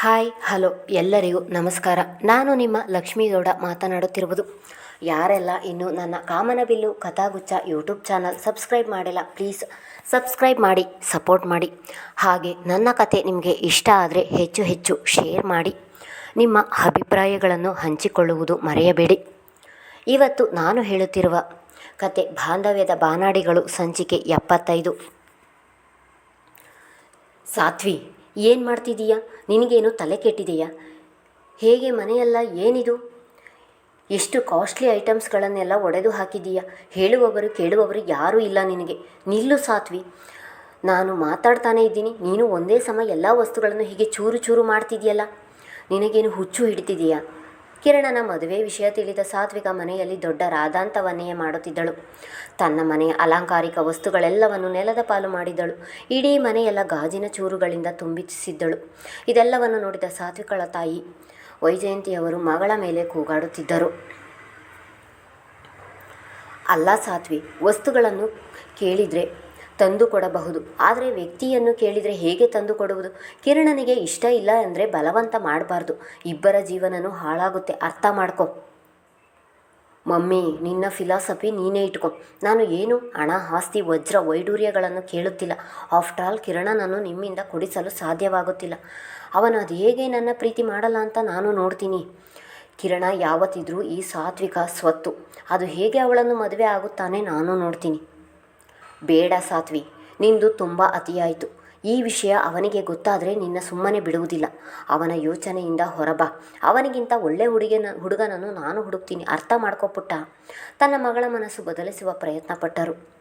Hi, hello, ಎಲ್ಲರಿಗೂ ನಮಸ್ಕಾರ. ನಾನು ನಿಮ್ಮ ಲಕ್ಷ್ಮೀಗೌಡ ಮಾತನಾಡುತ್ತಿರುವುದು. ಯಾರೆಲ್ಲ ಇನ್ನು ನನ್ನ Kamanabillu Kathagucha YouTube channel subscribe ಮಾಡಿಲ್ಲ, ಪ್ಲೀಸ್ ಸಬ್ಸ್ಕ್ರೈಬ್ ಮಾಡಿ, ಸಪೋರ್ಟ್ ಮಾಡಿ. ಹಾಗೆ ನನ್ನ ಕತೆ ನಿಮಗೆ ಇಷ್ಟ ಆದರೆ ಹೆಚ್ಚು ಹೆಚ್ಚು ಶೇರ್ ಮಾಡಿ. ನಿಮ್ಮ ಅಭಿಪ್ರಾಯಗಳನ್ನು ಹಂಚಿಕೊಳ್ಳುವುದು ಮರೆಯಬೇಡಿ. ಇವತ್ತು ನಾನು ಹೇಳುತ್ತಿರುವ ಕತೆ ಬಾಂಧವ್ಯದ ಬಾನಾಡಿಗಳು ಸಂಚಿಕೆ ಎಪ್ಪತ್ತೈದು. ಸಾತ್ವಿ ಏನು ಮಾಡ್ತಿದ್ದೀಯಾ ನಿನಗೇನು ತಲೆ ಕೆಟ್ಟಿದೆಯಾ? ಹೇಗೆ ಮನೆಯೆಲ್ಲ ಏನಿದು? ಎಷ್ಟು ಕಾಸ್ಟ್ಲಿ ಐಟಮ್ಸ್ಗಳನ್ನೆಲ್ಲ ಒಡೆದು ಹಾಕಿದ್ದೀಯಾ ಹೇಳುವವರು ಕೇಳುವವರು ಯಾರೂ ಇಲ್ಲ ನಿನಗೆ. ನಿಲ್ಲು ಸಾತ್ವಿ ನಾನು ಮಾತಾಡ್ತಾನೇ ಇದ್ದೀನಿ. ನೀನು ಒಂದೇ ಸಮ ಎಲ್ಲ ವಸ್ತುಗಳನ್ನು ಹೀಗೆ ಚೂರು ಚೂರು ಮಾಡ್ತಿದೆಯಲ್ಲ? ನಿನಗೇನು ಹುಚ್ಚು ಹಿಡಿತಿದೆಯಾ? ಕಿರಣನ ಮದುವೆ ವಿಷಯ ತಿಳಿದ ಸಾತ್ವಿಕ ಮನೆಯಲ್ಲಿ ದೊಡ್ಡ ರಾಧಾಂತವನ್ನೇ ಮಾಡುತ್ತಿದ್ದಳು. ತನ್ನ ಮನೆಯ ಅಲಂಕಾರಿಕ ವಸ್ತುಗಳೆಲ್ಲವನ್ನು ನೆಲದ ಪಾಲು ಮಾಡಿದ್ದಳು. ಇಡೀ ಮನೆಯೆಲ್ಲ ಗಾಜಿನ ಚೂರುಗಳಿಂದ ತುಂಬಿಸಿದ್ದಳು. ಇದೆಲ್ಲವನ್ನು ನೋಡಿದ ಸಾತ್ವಿಕಳ ತಾಯಿ ವೈಜಯಂತಿಯವರು ಮಗಳ ಮೇಲೆ ಕೂಗಾಡುತ್ತಿದ್ದರು. ಅಲ್ಲ ಸಾತ್ವಿ, ವಸ್ತುಗಳನ್ನು ಕೇಳಿದರೆ ತಂದು ಕೊಡಬಹುದು ಆದರೆ ವ್ಯಕ್ತಿಯನ್ನು ಕೇಳಿದರೆ ಹೇಗೆ ತಂದು ಕೊಡುವುದು ಕಿರಣನಿಗೆ ಇಷ್ಟ ಇಲ್ಲ ಅಂದರೆ ಬಲವಂತ ಮಾಡಬಾರ್ದು. ಇಬ್ಬರ ಜೀವನನೂ ಹಾಳಾಗುತ್ತೆ. ಅರ್ಥ ಮಾಡ್ಕೊ. ಮಮ್ಮಿ, ನಿನ್ನ ಫಿಲಾಸಫಿ ನೀನೇ ಇಟ್ಕೊ. ನಾನು ಏನು ಹಣ, ಆಸ್ತಿ, ವಜ್ರ, ವೈಡೂರ್ಯಗಳನ್ನು ಕೇಳುತ್ತಿಲ್ಲ. ಆಫ್ಟರ್ ಆಲ್ ಕಿರಣನನ್ನು ನಿಮ್ಮಿಂದ ಕೊಡಿಸಲು ಸಾಧ್ಯವಾಗುತ್ತಿಲ್ಲ. ಅವನು ಅದು ಹೇಗೆ ನನ್ನ ಪ್ರೀತಿ ಮಾಡಲ್ಲ ಅಂತ ನಾನು ನೋಡ್ತೀನಿ. ಕಿರಣ, ಯಾವತ್ತಿದ್ರೂ ಈ ಸಾತ್ವಿಕ ಸ್ವತ್ತು. ಅದು ಹೇಗೆ ಅವಳನ್ನು ಮದುವೆ ಆಗುತ್ತಾನೆ ನಾನು ನೋಡ್ತೀನಿ. ಬೇಡ ಸಾತ್ವಿ ನಿಂದು ತುಂಬ ಅತಿಯಾಯಿತು. ಈ ವಿಷಯ ಅವನಿಗೆ ಗೊತ್ತಾದರೆ ನಿನ್ನ ಸುಮ್ಮನೆ ಬಿಡುವುದಿಲ್ಲ. ಅವನ ಯೋಚನೆಯಿಂದ ಹೊರಬಾ. ಅವನಿಗಿಂತ ಒಳ್ಳೆ ಹುಡುಗನ, ಹುಡುಗನನ್ನು ನಾನು ಹುಡುಕ್ತೀನಿ. ಅರ್ಥ ಮಾಡ್ಕೊಪುಟ್ಟ ತನ್ನ ಮಗಳ ಮನಸ್ಸು ಬದಲಿಸುವ ಪ್ರಯತ್ನ ಪಟ್ಟರು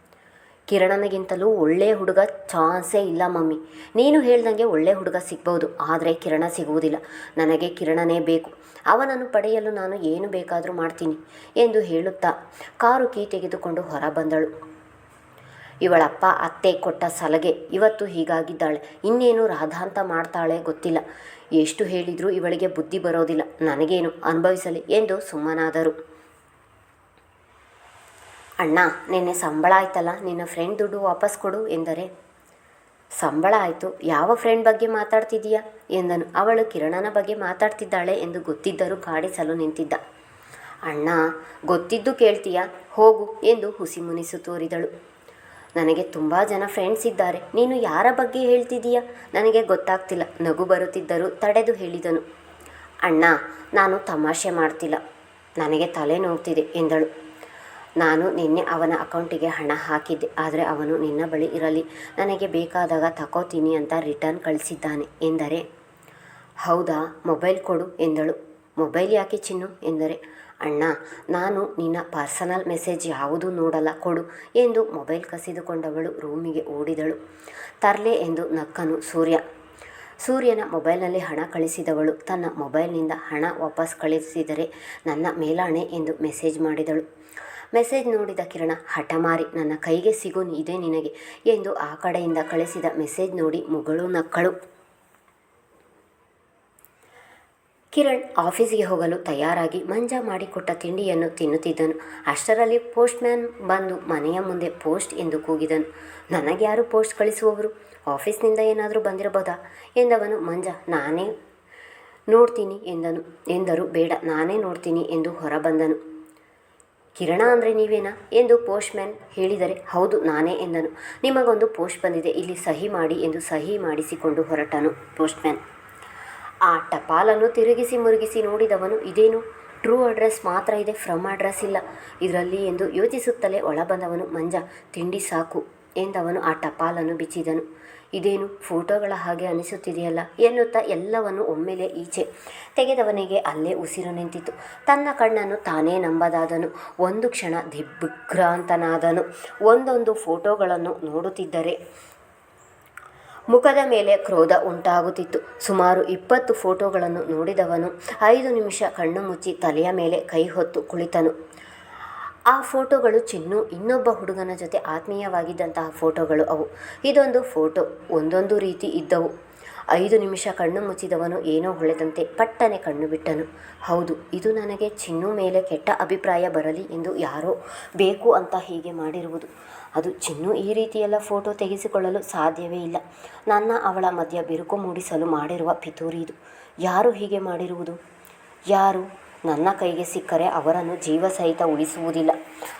ಕಿರಣನಿಗಿಂತಲೂ ಒಳ್ಳೆಯ ಹುಡುಗ ಚಾನ್ಸೇ ಇಲ್ಲ ಮಮ್ಮಿ. ನೀನು ಹೇಳ್ದಂಗೆ ಒಳ್ಳೆಯ ಹುಡುಗ ಸಿಗ್ಬೋದು. ಆದರೆ ಕಿರಣ ಸಿಗುವುದಿಲ್ಲ. ನನಗೆ ಕಿರಣನೇ ಬೇಕು. ಅವನನ್ನು ಪಡೆಯಲು ನಾನು ಏನು ಬೇಕಾದರೂ ಮಾಡ್ತೀನಿ ಎಂದು ಹೇಳುತ್ತಾ ಕಾರು ಕೀ ತೆಗೆದುಕೊಂಡು ಹೊರ ಬಂದಳು. ಇವಳಪ್ಪ ಅತ್ತೆ ಕೊಟ್ಟ ಸಲಗೆ ಇವತ್ತು ಹೀಗಾಗಿದ್ದಾಳೆ. ಇನ್ನೇನು ರಾಧಾಂತ ಮಾಡ್ತಾಳೆ ಗೊತ್ತಿಲ್ಲ. ಎಷ್ಟು ಹೇಳಿದರೂ ಇವಳಿಗೆ ಬುದ್ಧಿ ಬರೋದಿಲ್ಲ. ನನಗೇನು ಅನುಭವಿಸಲಿ ಎಂದು ಸುಮ್ಮನಾದರು. ಅಣ್ಣ, ನಿನ್ನೆ ಸಂಬಳ ಆಯ್ತಲ್ಲ, ನಿನ್ನ ಫ್ರೆಂಡ್ ದುಡ್ಡು ವಾಪಸ್ ಕೊಡು ಎಂದರೆ? ಸಂಬಳ ಆಯಿತು. ಯಾವ ಫ್ರೆಂಡ್ ಬಗ್ಗೆ ಮಾತಾಡ್ತಿದ್ದೀಯಾ? ಎಂದನು. ಅವಳು ಕಿರಣನ ಬಗ್ಗೆ ಮಾತಾಡ್ತಿದ್ದಾಳೆ ಎಂದು ಗೊತ್ತಿದ್ದರೂ ಕಾಡಿಸಲು ನಿಂತಿದ್ದ. ಅಣ್ಣ, ಗೊತ್ತಿದ್ದು ಕೇಳ್ತೀಯಾ? ಹೋಗು ಎಂದು ಹುಸಿ ಮುನಿಸು ತೋರಿದಳು. ನನಗೆ ತುಂಬ ಜನ ಫ್ರೆಂಡ್ಸ್ ಇದ್ದಾರೆ. ನೀನು ಯಾರ ಬಗ್ಗೆ ಹೇಳ್ತಿದ್ದೀಯಾ? ನನಗೆ ಗೊತ್ತಾಗ್ತಿಲ್ಲ. ನಗು ಬರುತ್ತಿದ್ದರೂ ತಡೆದು ಹೇಳಿದನು. ಅಣ್ಣ, ನಾನು ತಮಾಷೆ ಮಾಡ್ತಿಲ್ಲ. ನನಗೆ ತಲೆ ನೋವುತ್ತಿದೆ ಎಂದಳು. ನಾನು ನಿನ್ನೆ ಅವನ ಅಕೌಂಟಿಗೆ ಹಣ ಹಾಕಿದ್ದೆ. ಆದರೆ ಅವನು ನಿನ್ನ ಬಳಿ ಇರಲಿ. ನನಗೆ ಬೇಕಾದಾಗ ತಕೋತೀನಿ ಅಂತ ರಿಟರ್ನ್ ಕಳಿಸಿದ್ದಾನೆ ಎಂದರೆ, ಹೌದಾ? ಮೊಬೈಲ್ ಕೊಡು ಎಂದಳು. ಮೊಬೈಲ್ ಯಾಕೆ ಚಿನ್ನು? ಎಂದರೆ, ಅಣ್ಣ, ನಾನು ನಿನ್ನ ಪರ್ಸನಲ್ ಮೆಸೇಜ್ ಯಾವುದೂ ನೋಡಲ್ಲ, ಕೊಡು ಎಂದು ಮೊಬೈಲ್ ಕಸಿದುಕೊಂಡವಳು ರೂಮಿಗೆ ಓಡಿದಳು. ತರಲೆ ಎಂದು ನಕ್ಕನು ಸೂರ್ಯ. ಸೂರ್ಯನ ಮೊಬೈಲ್ನಲ್ಲಿ ಹಣ ಕಳಿಸಿದವಳು. ತನ್ನ ಮೊಬೈಲ್ನಿಂದ ಹಣ ವಾಪಸ್ ಕಳಿಸಿದರೆ ನನ್ನ ಮೇಲಾಣೆ ಎಂದು ಮೆಸೇಜ್ ಮಾಡಿದಳು. ಮೆಸೇಜ್ ನೋಡಿದ ಕಿರಣ ಹಠಮಾರಿ ನನ್ನ ಕೈಗೆ ಸಿಗು, ಇದೆ ನಿನಗೆ ಎಂದು ಆ ಕಡೆಯಿಂದ ಕಳಿಸಿದ ಮೆಸೇಜ್ ನೋಡಿ ಮುಗಳು ನಕ್ಕಳು. ಕಿರಣ್ ಆಫೀಸಿಗೆ ಹೋಗಲು ತಯಾರಾಗಿ ಮಂಜ ಮಾಡಿಕೊಟ್ಟ ತಿಂಡಿಯನ್ನು ತಿನ್ನುತ್ತಿದ್ದನು. ಅಷ್ಟರಲ್ಲಿ ಪೋಸ್ಟ್ ಮ್ಯಾನ್ ಬಂದು ಮನೆಯ ಮುಂದೆ ಪೋಸ್ಟ್ ಎಂದು ಕೂಗಿದನು. ನನಗೆ ಯಾರು ಪೋಸ್ಟ್ ಕಳಿಸುವವರು? ಆಫೀಸ್ನಿಂದ ಏನಾದರೂ ಬಂದಿರಬಹುದಾ? ಎಂದವನು. ಮಂಜ, ನಾನೇ ನೋಡ್ತೀನಿ ಎಂದನು. ಎಂದರು. ಬೇಡ, ನಾನೇ ನೋಡ್ತೀನಿ ಎಂದು ಹೊರಬಂದನು. ಕಿರಣ ಅಂದರೆ ನೀವೇನಾ? ಎಂದು ಪೋಸ್ಟ್ ಮ್ಯಾನ್ ಹೇಳಿದರೆ. ಹೌದು, ನಾನೇ ಎಂದನು. ನಿಮಗೊಂದು ಪೋಸ್ಟ್ ಬಂದಿದೆ. ಇಲ್ಲಿ ಸಹಿ ಮಾಡಿ ಎಂದು ಸಹಿ ಮಾಡಿಸಿಕೊಂಡು ಹೊರಟನು ಪೋಸ್ಟ್ ಮ್ಯಾನ್ ಆ ಟಪಾಲನ್ನು ತಿರುಗಿಸಿ ಮುರುಗಿಸಿ ನೋಡಿದವನು ಇದೇನು? ಟ್ರೂ ಅಡ್ರೆಸ್ ಮಾತ್ರ ಇದೆ, ಫ್ರಮ್ ಅಡ್ರೆಸ್ ಇಲ್ಲ. ಇದರಲ್ಲಿ ಎಂದು ಯೋಚಿಸುತ್ತಲೇ ಒಳಬಂದವನು, ಮಂಜ, ತಿಂಡಿ ಸಾಕು ಎಂದವನು ಆ ಟಪಾಲನ್ನು ಬಿಚ್ಚಿದನು. ಇದೇನು? ಫೋಟೋಗಳ ಹಾಗೆ ಅನಿಸುತ್ತಿದೆಯಲ್ಲ ಎನ್ನುತ್ತಾ ಎಲ್ಲವನ್ನು ಒಮ್ಮೆಲೆ ಈಚೆ ತೆಗೆದವನಿಗೆ ಅಲ್ಲೇ ಉಸಿರು ನಿಂತಿತು ತನ್ನ ಕಣ್ಣನ್ನು ತಾನೇ ನಂಬದಾದನು. ಒಂದು ಕ್ಷಣ ದಿಗ್ಭ್ರಾಂತನಾದನು. ಒಂದೊಂದು ಫೋಟೋಗಳನ್ನು ನೋಡುತ್ತಿದ್ದರೆ ಮುಖದ ಮೇಲೆ ಕ್ರೋಧ ಉಂಟಾಗುತ್ತಿತ್ತು. ಸುಮಾರು ಇಪ್ಪತ್ತು ಫೋಟೋಗಳನ್ನು ನೋಡಿದವನು ಐದು ನಿಮಿಷ ಕಣ್ಣು ಮುಚ್ಚಿ ತಲೆಯ ಮೇಲೆ ಕೈ ಹೊತ್ತು ಕುಳಿತನು. ಆ ಫೋಟೋಗಳು ಚಿನ್ನು, ಇನ್ನೊಬ್ಬ ಹುಡುಗನ ಜೊತೆ ಆತ್ಮೀಯವಾಗಿದ್ದಂತಹ ಫೋಟೋಗಳು ಅವು. ಇದೊಂದು ಫೋಟೋ, ಒಂದೊಂದು ರೀತಿ ಇದ್ದವು. ಐದು ನಿಮಿಷ ಕಣ್ಣು ಮುಚ್ಚಿದವನು ಏನೋ ಹೊಳೆದಂತೆ ಪಟ್ಟನೆ ಕಣ್ಣು ಬಿಟ್ಟನು. ಹೌದು, ಇದು ನನಗೆ ಚಿನ್ನು ಮೇಲೆ ಕೆಟ್ಟ ಅಭಿಪ್ರಾಯ ಬರಲಿ ಎಂದು ಯಾರೋ ಬೇಕು ಅಂತ ಹೀಗೆ ಮಾಡಿರುವುದು. ಅದು ಚಿನ್ನು ಈ ರೀತಿಯೆಲ್ಲ ಫೋಟೋ ತೆಗೆಸಿಕೊಳ್ಳಲು ಸಾಧ್ಯವೇ ಇಲ್ಲ. ನನ್ನ ಅವಳ ಮಧ್ಯ ಬಿರುಕು ಮೂಡಿಸಲು ಮಾಡಿರುವ ಪಿತೂರಿ ಇದು. ಯಾರು ಹೀಗೆ ಮಾಡಿರುವುದು? ಯಾರು? ನನ್ನ ಕೈಗೆ ಸಿಕ್ಕರೆ ಅವರನ್ನು ಜೀವ ಸಹಿತ ಉಳಿಸುವುದಿಲ್ಲ.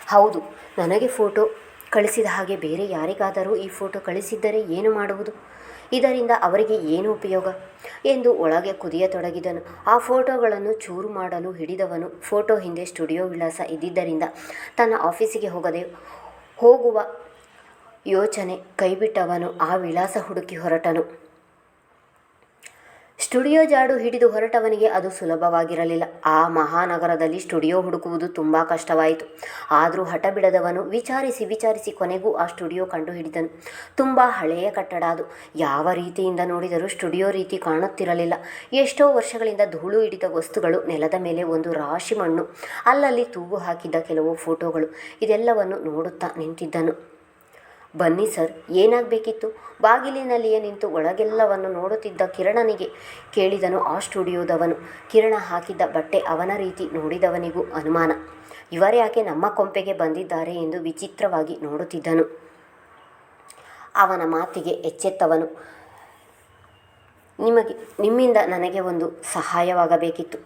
ಹೌದು, ನನಗೆ ಫೋಟೋ ಕಳಿಸಿದ ಹಾಗೆ ಬೇರೆ ಯಾರಿಗಾದರೂ ಈ ಫೋಟೋ ಕಳಿಸಿದ್ದರೆ ಏನು ಮಾಡುವುದು? ಇದರಿಂದ ಅವರಿಗೆ ಏನು ಉಪಯೋಗ? ಎಂದು ಒಳಗೆ ಕುದಿಯತೊಡಗಿದನು ಆ ಫೋಟೋಗಳನ್ನು ಚೂರು ಮಾಡಲು ಹಿಡಿದವನು. ಫೋಟೋ ಹಿಂದೆ ಸ್ಟುಡಿಯೋ ವಿಳಾಸ ಇದ್ದಿದ್ದರಿಂದ ತನ್ನ ಆಫೀಸಿಗೆ ಹೋಗದೆ ಹೋಗುವ ಯೋಚನೆ ಕೈಬಿಟ್ಟವನು. ಆ ವಿಳಾಸ ಹುಡುಕಿ ಹೊರಟನು. ಸ್ಟುಡಿಯೋ ಜಾಡು ಹಿಡಿದು ಹೊರಟವನಿಗೆ ಅದು ಸುಲಭವಾಗಿರಲಿಲ್ಲ. ಆ ಮಹಾನಗರದಲ್ಲಿ ಸ್ಟುಡಿಯೋ ಹುಡುಕುವುದು ತುಂಬ ಕಷ್ಟವಾಯಿತು. ಆದರೂ ಹಠ ಬಿಡದವನು ವಿಚಾರಿಸಿ ವಿಚಾರಿಸಿ ಕೊನೆಗೂ ಆ ಸ್ಟುಡಿಯೋ ಕಂಡು ಹಿಡಿದನು ತುಂಬ ಹಳೆಯ ಕಟ್ಟಡ ಅದು. ಯಾವ ರೀತಿಯಿಂದ ನೋಡಿದರೂ ಸ್ಟುಡಿಯೋ ರೀತಿ ಕಾಣುತ್ತಿರಲಿಲ್ಲ. ಎಷ್ಟೋ ವರ್ಷಗಳಿಂದ ಧೂಳು ಹಿಡಿದ ವಸ್ತುಗಳು ನೆಲದ ಮೇಲೆ ಒಂದು ರಾಶಿ ಮಣ್ಣು. ಅಲ್ಲಲ್ಲಿ ತೂಗು ಹಾಕಿದ್ದ ಕೆಲವು ಫೋಟೋಗಳು. ಇದೆಲ್ಲವನ್ನು ನೋಡುತ್ತಾ ನಿಂತಿದ್ದನು. ಬನ್ನಿ ಸರ್, ಏನಾಗಬೇಕಿತ್ತು? ಬಾಗಿಲಿನಲ್ಲಿಯೇ ನಿಂತು ಒಳಗೆಲ್ಲವನ್ನು ನೋಡುತ್ತಿದ್ದ ಕಿರಣನಿಗೆ ಕೇಳಿದನು ಆ ಸ್ಟುಡಿಯೋದವನು. ಕಿರಣ ಹಾಕಿದ್ದ ಬಟ್ಟೆ ಅವನ ರೀತಿ ನೋಡಿದವನಿಗೂ ಅನುಮಾನ. ಇವರ್ಯಾಕೆ ನಮ್ಮ ಕೊಂಪೆಗೆ ಬಂದಿದ್ದಾರೆ? ಎಂದು ವಿಚಿತ್ರವಾಗಿ ನೋಡುತ್ತಿದ್ದನು. ಅವನ ಮಾತಿಗೆ ಎಚ್ಚೆತ್ತವನು. ನಿಮಗೆ, ನಿಮ್ಮಿಂದ ನನಗೆ ಒಂದು ಸಹಾಯವಾಗಬೇಕಿತ್ತು.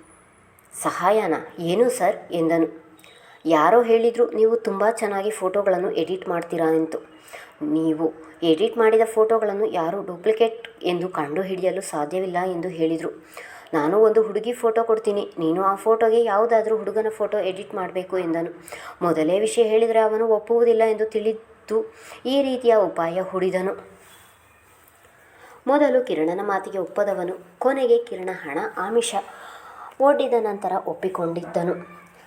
ಸಹಾಯನ? ಏನು ಸರ್? ಎಂದನು. ಯಾರೋ ಹೇಳಿದರು ನೀವು ತುಂಬ ಚೆನ್ನಾಗಿ ಫೋಟೋಗಳನ್ನು ಎಡಿಟ್ ಮಾಡ್ತೀರಾ? ಎಂದು ನೀವು ಎಡಿಟ್ ಮಾಡಿದ ಫೋಟೋಗಳನ್ನು ಯಾರು ಡೂಪ್ಲಿಕೇಟ್ ಎಂದು ಕಂಡುಹಿಡಿಯಲು ಸಾಧ್ಯವಿಲ್ಲ ಎಂದು ಹೇಳಿದರು. ನಾನು ಒಂದು ಹುಡುಗಿ ಫೋಟೋ ಕೊಡ್ತೀನಿ, ನೀನು ಆ ಫೋಟೋಗೆ ಯಾವುದಾದ್ರೂ ಹುಡುಗನ ಫೋಟೋ ಎಡಿಟ್ ಮಾಡಬೇಕು ಎಂದನು. ಮೊದಲೇ ವಿಷಯ ಹೇಳಿದರೆ ಅವನು ಒಪ್ಪುವುದಿಲ್ಲ ಎಂದು ತಿಳಿದು ಈ ರೀತಿಯ ಉಪಾಯ ಹುಡಿದನು. ಮೊದಲು ಕಿರಣನ ಮಾತಿಗೆ ಒಪ್ಪದವನು, ಕೊನೆಗೆ ಕಿರಣ ಹಣ ಆಮಿಷ ಒಡ್ಡಿದ ನಂತರ ಒಪ್ಪಿಕೊಂಡಿದ್ದನು.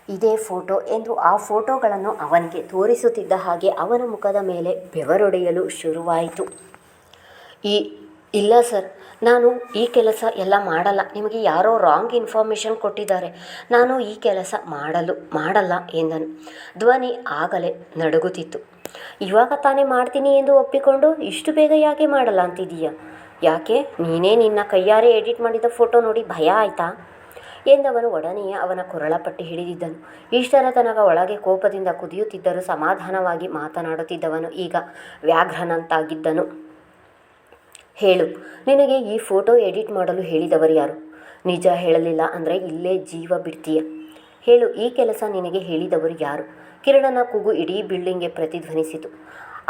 ಇದೇ ಫೋಟೋ ಎಂದು ಆ ಫೋಟೋಗಳನ್ನು ಅವನಿಗೆ ತೋರಿಸುತ್ತಿದ್ದ ಹಾಗೆ ಅವನ ಮುಖದ ಮೇಲೆ ಬೆವರೊಡೆಯಲು ಶುರುವಾಯಿತು. ಈ, ಇಲ್ಲ ಸರ್, ನಾನು ಈ ಕೆಲಸ ಎಲ್ಲ ಮಾಡಲ್ಲ. ನಿಮಗೆ ಯಾರೋ ರಾಂಗ್ ಇನ್ಫಾರ್ಮೇಷನ್ ಕೊಟ್ಟಿದ್ದಾರೆ. ನಾನು ಈ ಕೆಲಸ ಮಾಡಲು, ಮಾಡಲ್ಲ ಎಂದನು. ಧ್ವನಿ ಆಗಲೇ ನಡುಗುತ್ತಿತ್ತು. ಇವಾಗ ತಾನೇ ಮಾಡ್ತೀನಿ ಎಂದು ಒಪ್ಪಿಕೊಂಡು ಇಷ್ಟು ಬೇಗ ಯಾಕೆ ಮಾಡಲ್ಲ ಅಂತಿದೀಯ ಯಾಕೆ? ನೀನೇ ನಿನ್ನ ಕೈಯಾರೆ ಎಡಿಟ್ ಮಾಡಿದ ಫೋಟೋ ನೋಡಿ ಭಯ ಆಯಿತಾ? ಎಂದವನು ಒಡನೆಯೇ ಅವನ ಕೊರಳಪಟ್ಟಿ ಹಿಡಿದಿದ್ದನು. ಇಷ್ಟರ ತನಕ ಒಳಗೆ ಕೋಪದಿಂದ ಕುದಿಯುತ್ತಿದ್ದರೂ ಸಮಾಧಾನವಾಗಿ ಮಾತನಾಡುತ್ತಿದ್ದವನು ಈಗ ವ್ಯಾಘ್ರನಂತಾಗಿದ್ದನು. ಹೇಳು, ನಿನಗೆ ಈ ಫೋಟೋ ಎಡಿಟ್ ಮಾಡಲು ಹೇಳಿದವರು ಯಾರು? ನಿಜ ಹೇಳಲಿಲ್ಲ ಅಂದರೆ ಇಲ್ಲೇ ಜೀವ ಬಿಡ್ತೀಯ. ಹೇಳು, ಈ ಕೆಲಸ ನಿನಗೆ ಹೇಳಿದವರು ಯಾರು? ಕಿರಣನ ಕೂಗು ಇಡೀ ಬಿಲ್ಡಿಂಗ್ಗೆ ಪ್ರತಿಧ್ವನಿಸಿತು.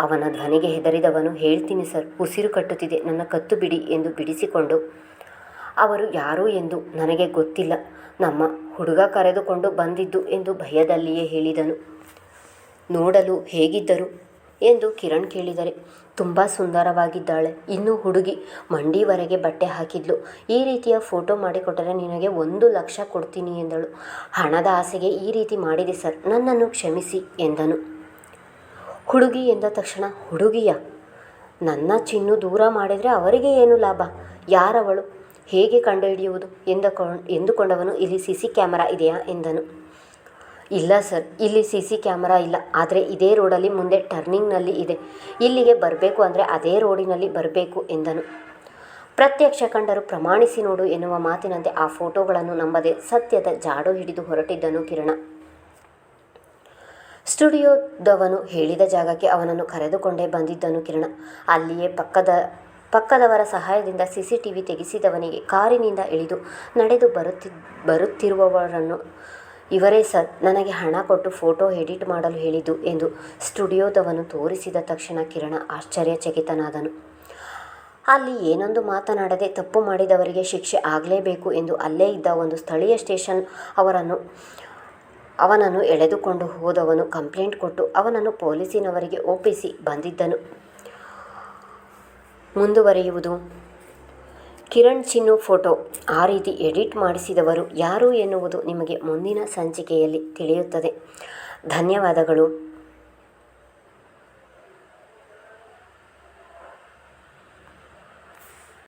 ಅವನ ಧ್ವನಿಗೆ ಹೆದರಿದವನು, ಹೇಳ್ತೀನಿ ಸರ್, ಉಸಿರು ಕಟ್ಟುತ್ತಿದೆ, ನನ್ನ ಕತ್ತು ಬಿಡಿ ಎಂದು ಬಿಡಿಸಿಕೊಂಡು ಅವರು ಯಾರು ಎಂದು ನನಗೆ ಗೊತ್ತಿಲ್ಲ. ನಮ್ಮ ಹುಡುಗ ಕರೆದುಕೊಂಡು ಬಂದಿದ್ದು ಎಂದು ಭಯದಲ್ಲಿಯೇ ಹೇಳಿದನು. ನೋಡಲು ಹೇಗಿದ್ದರು ಎಂದು ಕಿರಣ್ ಕೇಳಿದರೆ, ತುಂಬ ಸುಂದರವಾಗಿದ್ದಾಳೆ. ಇನ್ನು ಹುಡುಗಿ ಮಂಡಿವರೆಗೆ ಬಟ್ಟೆ ಹಾಕಿದ್ಲು. ಈ ರೀತಿಯ ಫೋಟೋ ಮಾಡಿಕೊಟ್ಟರೆ ನಿನಗೆ ಒಂದು ಲಕ್ಷ ಕೊಡ್ತೀನಿ ಎಂದಳು. ಹಣದ ಆಸೆಗೆ ಈ ರೀತಿ ಮಾಡಿದೆ ಸರ್. ನನ್ನನ್ನು ಕ್ಷಮಿಸಿ ಎಂದನು. ಹುಡುಗಿ ಎಂದ ತಕ್ಷಣ, ಹುಡುಗಿಯ? ನನ್ನ ಚಿನ್ನು ದೂರ ಮಾಡಿದರೆ ಅವರಿಗೆ ಏನು ಲಾಭ? ಯಾರವಳು? ಹೇಗೆ ಕಂಡುಹಿಡಿಯುವುದು ಎಂದಕೊ ಎಂದುಕೊಂಡವನು ಇಲ್ಲಿ ಸಿ ಸಿ ಕ್ಯಾಮರಾ ಇದೆಯಾ ಎಂದನು. ಇಲ್ಲ ಸರ್, ಇಲ್ಲಿ ಸಿ ಸಿ ಕ್ಯಾಮರಾ ಇಲ್ಲ, ಆದರೆ ಇದೇ ರೋಡಲ್ಲಿ ಮುಂದೆ ಟರ್ನಿಂಗ್ನಲ್ಲಿ ಇದೆ. ಇಲ್ಲಿಗೆ ಬರಬೇಕು ಅಂದರೆ ಅದೇ ರೋಡಿನಲ್ಲಿ ಬರಬೇಕು ಎಂದನು. ಪ್ರತ್ಯಕ್ಷ ಕಂಡರು ಪ್ರಮಾಣಿಸಿ ನೋಡು ಎನ್ನುವ ಮಾತಿನಂತೆ ಆ ಫೋಟೋಗಳನ್ನು ನಂಬದೆ ಸತ್ಯದ ಜಾಡು ಹಿಡಿದು ಹೊರಟಿದ್ದನು ಕಿರಣ. ಸ್ಟುಡಿಯೋದವನು ಹೇಳಿದ ಜಾಗಕ್ಕೆ ಅವನನ್ನು ಕರೆದುಕೊಂಡೇ ಬಂದಿದ್ದನು ಕಿರಣ. ಅಲ್ಲಿಯೇ ಪಕ್ಕದ ಪಕ್ಕದವರ ಸಹಾಯದಿಂದ ಸಿಸಿಟಿವಿ ತೆಗೆಸಿದವನಿಗೆ ಕಾರಿನಿಂದ ಇಳಿದು ನಡೆದು ಬರುತ್ತಿ, ಬರುತ್ತಿರುವವರನ್ನು ಇವರೇ ಸರ್, ನನಗೆ ಹಣ ಕೊಟ್ಟು ಫೋಟೋ ಎಡಿಟ್ ಮಾಡಲು ಹೇಳಿದ್ದು ಎಂದು ಸ್ಟುಡಿಯೋದವನು ತೋರಿಸಿದ ತಕ್ಷಣ ಕಿರಣ ಆಶ್ಚರ್ಯಚಕಿತನಾದನು. ಅಲ್ಲಿ ಏನೊಂದು ಮಾತನಾಡದೆ ತಪ್ಪು ಮಾಡಿದವರಿಗೆ ಶಿಕ್ಷೆ ಆಗಲೇಬೇಕು ಎಂದು ಅಲ್ಲೇ ಇದ್ದ ಒಂದು ಸ್ಥಳೀಯ ಸ್ಟೇಷನ್ ಅವರನ್ನು, ಅವನನ್ನು ಎಳೆದುಕೊಂಡು ಹೋದವನು ಕಂಪ್ಲೇಂಟ್ ಕೊಟ್ಟು ಅವನನ್ನು ಪೊಲೀಸಿನವರಿಗೆ ಒಪ್ಪಿಸಿ ಬಂದಿದ್ದನು. ಮುಂದುವರಿಯುವುದು. ಕಿರಣ್ ಚಿನ್ನು ಫೋಟೋ. ಆ ರೀತಿ ಎಡಿಟ್ ಮಾಡಿಸಿದವರು ಯಾರು ಎನ್ನುವುದು ನಿಮಗೆ ಮುಂದಿನ ಸಂಚಿಕೆಯಲ್ಲಿ ತಿಳಿಯುತ್ತದೆ. ಧನ್ಯವಾದಗಳು.